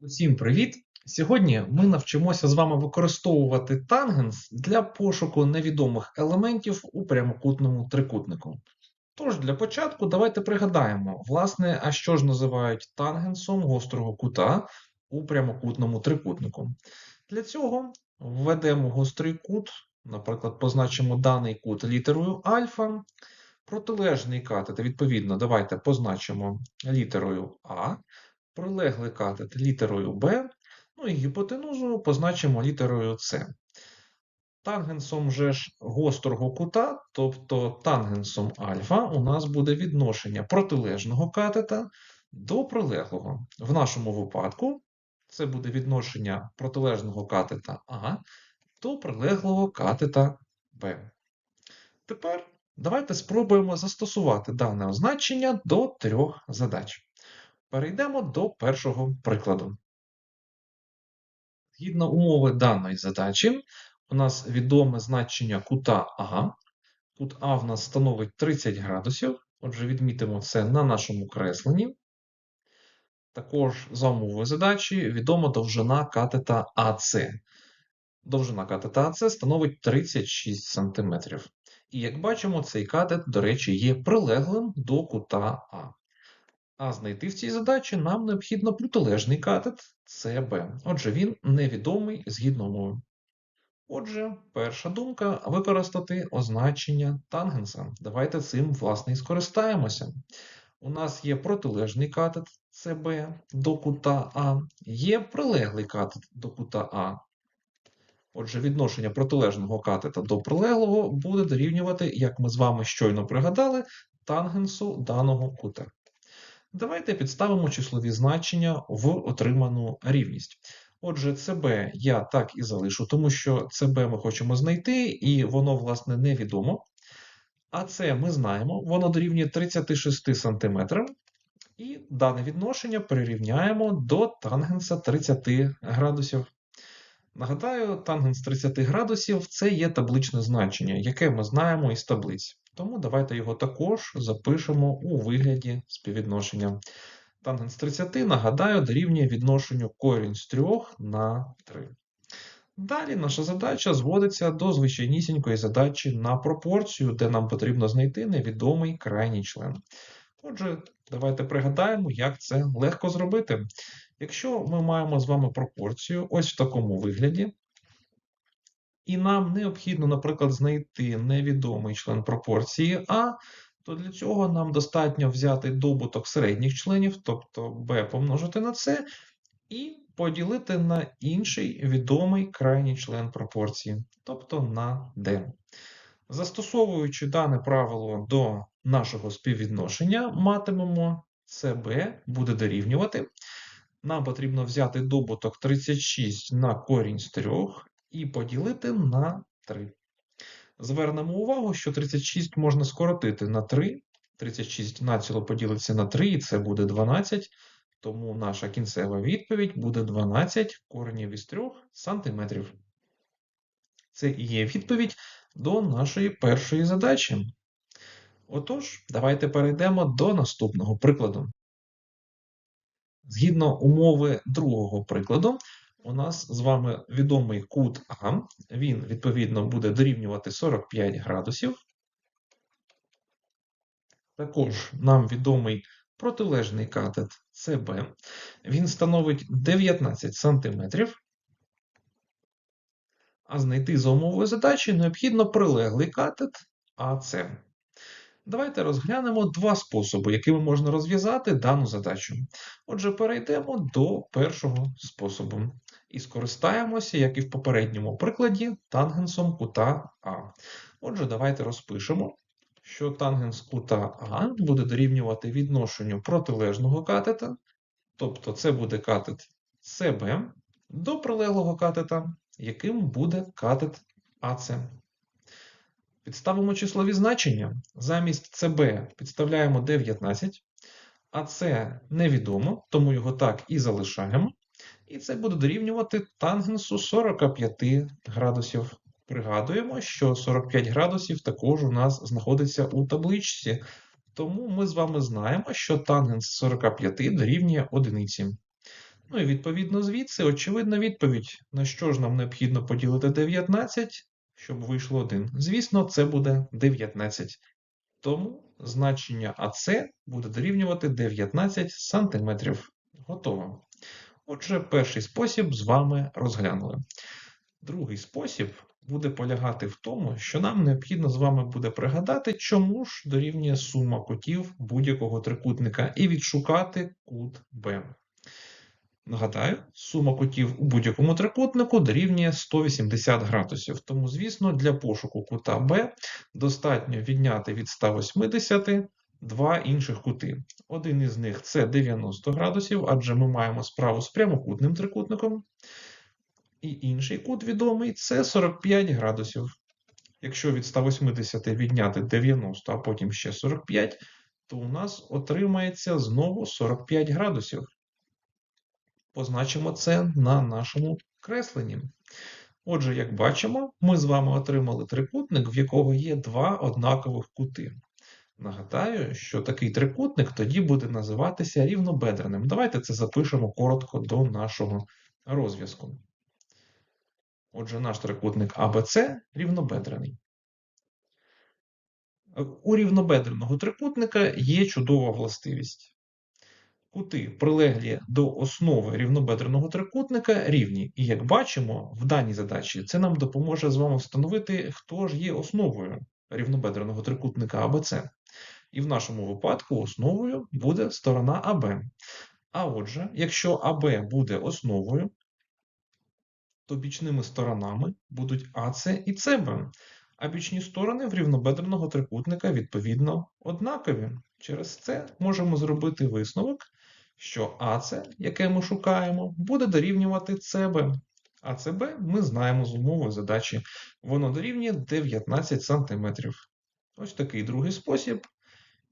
Усім привіт! Сьогодні ми навчимося з вами використовувати тангенс для пошуку невідомих елементів у прямокутному трикутнику. Тож, для початку давайте пригадаємо, власне, а що ж називають тангенсом гострого кута у прямокутному трикутнику. Для цього введемо гострий кут, наприклад, позначимо даний кут літерою альфа, протилежний катет, відповідно, давайте позначимо літерою А, прилеглий катет літерою Б, ну і гіпотенузу позначимо літерою С. Тангенсом же ж гострого кута, тобто тангенсом альфа, у нас буде відношення протилежного катета до прилеглого. В нашому випадку це буде відношення протилежного катета А до прилеглого катета Б. Тепер давайте спробуємо застосувати дане означення до трьох задач. Перейдемо до першого прикладу. Згідно умови даної задачі, у нас відоме значення кута А. Кут А в нас становить 30 градусів. Отже, відмітимо це на нашому кресленні. Також за умовою задачі відома довжина катета АС. Довжина катета АС становить 36 см. І як бачимо, цей катет, до речі, є прилеглим до кута А. А знайти в цій задачі нам необхідно протилежний катет СБ. Отже, він невідомий згідно умови. Отже, перша думка використати означення тангенса. Давайте цим, власне, і скористаємося. У нас є протилежний катет СБ до кута А, є прилеглий катет до кута А. Отже, відношення протилежного катета до прилеглого буде дорівнювати, як ми з вами щойно пригадали, тангенсу даного кута. Давайте підставимо числові значення в отриману рівність. Отже, CB я так і залишу, тому що CB ми хочемо знайти, і воно, власне, невідомо. А це ми знаємо, воно дорівнює 36 см. І дане відношення перерівняємо до тангенса 30 градусів. Нагадаю, тангенс 30 градусів це є табличне значення, яке ми знаємо із таблиць. Тому давайте його також запишемо у вигляді співвідношення. Тангенс 30, нагадаю, дорівнює відношенню корінь з 3 на 3. Далі наша задача зводиться до звичайнісінької задачі на пропорцію, де нам потрібно знайти невідомий крайній член. Отже, давайте пригадаємо, як це легко зробити. Якщо ми маємо з вами пропорцію ось в такому вигляді, і нам необхідно, наприклад, знайти невідомий член пропорції А, то для цього нам достатньо взяти добуток середніх членів, тобто b помножити на c, і поділити на інший відомий крайній член пропорції, тобто на d. Застосовуючи дане правило до нашого співвідношення, матимемо CB буде дорівнювати. Нам потрібно взяти добуток 36 на корінь з 3 і поділити на 3. Звернемо увагу, що 36 можна скоротити на 3. 36 націло поділиться на 3, і це буде 12. Тому наша кінцева відповідь буде 12 коренів із 3 сантиметрів. Це і є відповідь до нашої першої задачі. Отож, давайте перейдемо до наступного прикладу. Згідно умови другого прикладу, у нас з вами відомий кут А, він, відповідно, буде дорівнювати 45 градусів. Також нам відомий протилежний катет СБ. Він становить 19 см. А знайти за умовою задачі необхідно прилеглий катет АС. Давайте розглянемо два способи, якими можна розв'язати дану задачу. Отже, перейдемо до першого способу і скористаємося, як і в попередньому прикладі, тангенсом кута А. Отже, давайте розпишемо, що тангенс кута А буде дорівнювати відношенню протилежного катета, тобто це буде катет СБ, до прилеглого катета, яким буде катет АС. Підставимо числові значення. Замість CB підставляємо 19, а це невідомо, тому його так і залишаємо. І це буде дорівнювати тангенсу 45 градусів. Пригадуємо, що 45 градусів також у нас знаходиться у табличці. Тому ми з вами знаємо, що тангенс 45 дорівнює одиниці. Ну і відповідно звідси очевидна відповідь, на що ж нам необхідно поділити 19, щоб вийшло 1. Звісно, це буде 19. Тому значення АС буде дорівнювати 19 см. Готово. Отже, перший спосіб з вами розглянули. Другий спосіб буде полягати в тому, що нам необхідно з вами буде пригадати, чому ж дорівнює сума кутів будь-якого трикутника, і відшукати кут Б. Нагадаю, сума кутів у будь-якому трикутнику дорівнює 180 градусів. Тому, звісно, для пошуку кута Б достатньо відняти від 180 два інших кути. Один із них це 90 градусів, адже ми маємо справу з прямокутним трикутником. І інший кут відомий це 45 градусів. Якщо від 180 відняти 90, а потім ще 45, то у нас отримається знову 45 градусів. Позначимо це на нашому кресленні. Отже, як бачимо, ми з вами отримали трикутник, в якого є два однакових кути. Нагадаю, що такий трикутник тоді буде називатися рівнобедреним. Давайте це запишемо коротко до нашого розв'язку. Отже, наш трикутник АБЦ рівнобедрений. У рівнобедреного трикутника є чудова властивість. Кути, прилеглі до основи рівнобедреного трикутника, рівні. І як бачимо, в даній задачі це нам допоможе з вами встановити, хто ж є основою рівнобедреного трикутника АБЦ. І в нашому випадку основою буде сторона АБ. А отже, якщо АБ буде основою, то бічними сторонами будуть АС і СБ. А бічні сторони в рівнобедреного трикутника відповідно однакові. Через це можемо зробити висновок, що АС, яке ми шукаємо, буде дорівнювати СБ. А СБ ми знаємо з умови задачі. Воно дорівнює 19 см. Ось такий другий спосіб,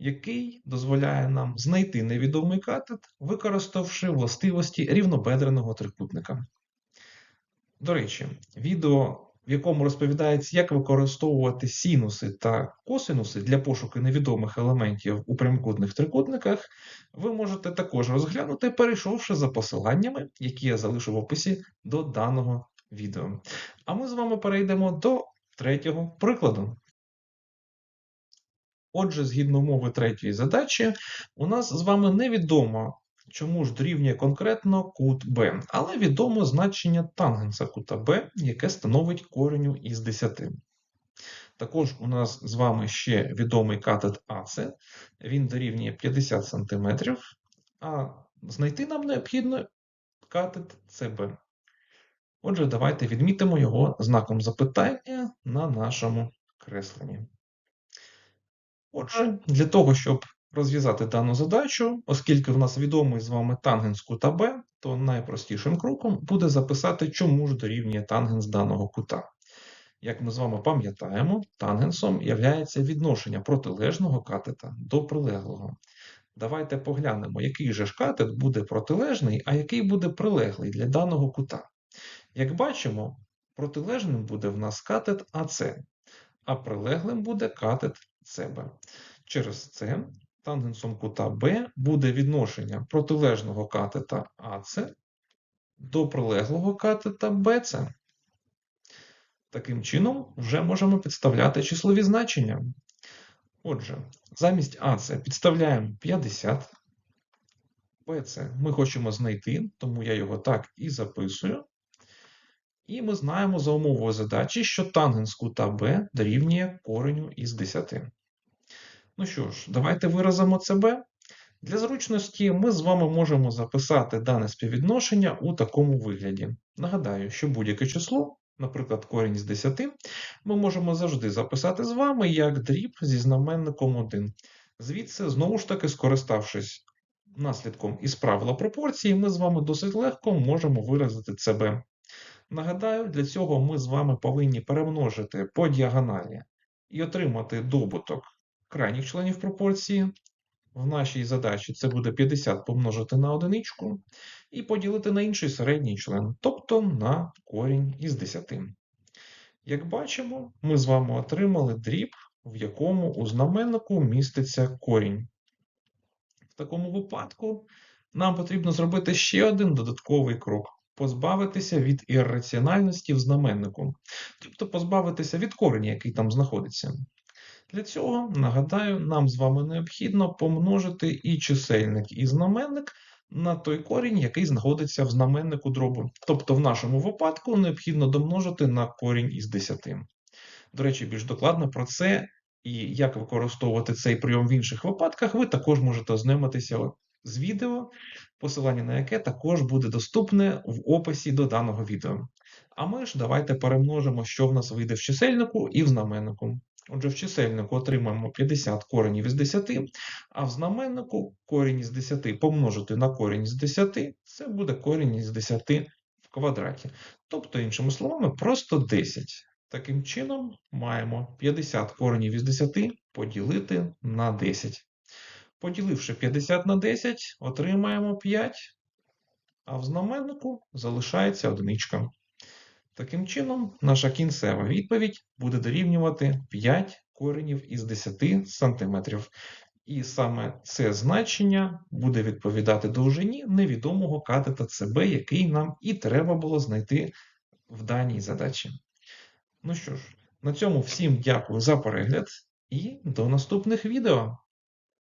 який дозволяє нам знайти невідомий катет, використавши властивості рівнобедреного трикутника. До речі, відео, в якому розповідається, як використовувати синуси та косинуси для пошуку невідомих елементів у прямокутних трикутниках, ви можете також розглянути, перейшовши за посиланнями, які я залишу в описі до даного відео. А ми з вами перейдемо до третього прикладу. Отже, згідно умови третьої задачі, у нас з вами невідомо, чому ж дорівнює конкретно кут Б, але відомо значення тангенса кута Б, яке становить кореню із 10. Також у нас з вами ще відомий катет АЦ, він дорівнює 50 см, а знайти нам необхідно катет СБ. Отже, давайте відмітимо його знаком запитання на нашому кресленні. Отже, для того, щоб розв'язати дану задачу, оскільки в нас відомий з вами тангенс кута Б, то найпростішим кроком буде записати, чому ж дорівнює тангенс даного кута. Як ми з вами пам'ятаємо, тангенсом є відношення протилежного катета до прилеглого. Давайте поглянемо, який же ж катет буде протилежний, а який буде прилеглий для даного кута. Як бачимо, протилежним буде в нас катет АС, а прилеглим буде катет СБ. Через це тангенсом кута Б буде відношення протилежного катета АС до прилеглого катета БЦ. Таким чином, вже можемо підставляти числові значення. Отже, замість АС підставляємо 50. БЦ ми хочемо знайти, тому я його так і записую. І ми знаємо за умовою задачі, що тангенс кута Б дорівнює кореню із 10. Ну що ж, давайте виразимо ЦБ. Для зручності ми з вами можемо записати дане співвідношення у такому вигляді. Нагадаю, що будь-яке число, наприклад, корінь з 10, ми можемо завжди записати з вами як дріб зі знаменником 1. Звідси, знову ж таки, скориставшись наслідком із правила пропорції, ми з вами досить легко можемо виразити ЦБ. Нагадаю, для цього ми з вами повинні перемножити по діагоналі і отримати добуток крайніх членів пропорції. В нашій задачі це буде 50 помножити на одиничку і поділити на інший середній член, тобто на корінь із 10. Як бачимо, ми з вами отримали дріб, в якому у знаменнику міститься корінь. В такому випадку нам потрібно зробити ще один додатковий крок позбавитися від ірраціональності в знаменнику, тобто позбавитися від кореня, який там знаходиться. Для цього, нагадаю, нам з вами необхідно помножити і чисельник, і знаменник на той корінь, який знаходиться в знаменнику дробу. Тобто, в нашому випадку необхідно домножити на корінь із 10. До речі, більш докладно про це і як використовувати цей прийом в інших випадках, ви також можете ознайомитися з відео, посилання на яке також буде доступне в описі до даного відео. А ми ж давайте перемножимо, що в нас вийде в чисельнику і в знаменнику. Отже, в чисельнику отримаємо 50 коренів із 10, а в знаменнику корінь із 10 помножити на корінь із 10 це буде корінь із 10 в квадраті. Тобто, іншими словами, просто 10. Таким чином, маємо 50 коренів із 10 поділити на 10. Поділивши 50 на 10, отримаємо 5, а в знаменнику залишається одиничка. Таким чином, наша кінцева відповідь буде дорівнювати 5 коренів із 10 сантиметрів. І саме це значення буде відповідати довжині невідомого катета ЦБ, який нам і треба було знайти в даній задачі. Ну що ж, на цьому всім дякую за перегляд і до наступних відео.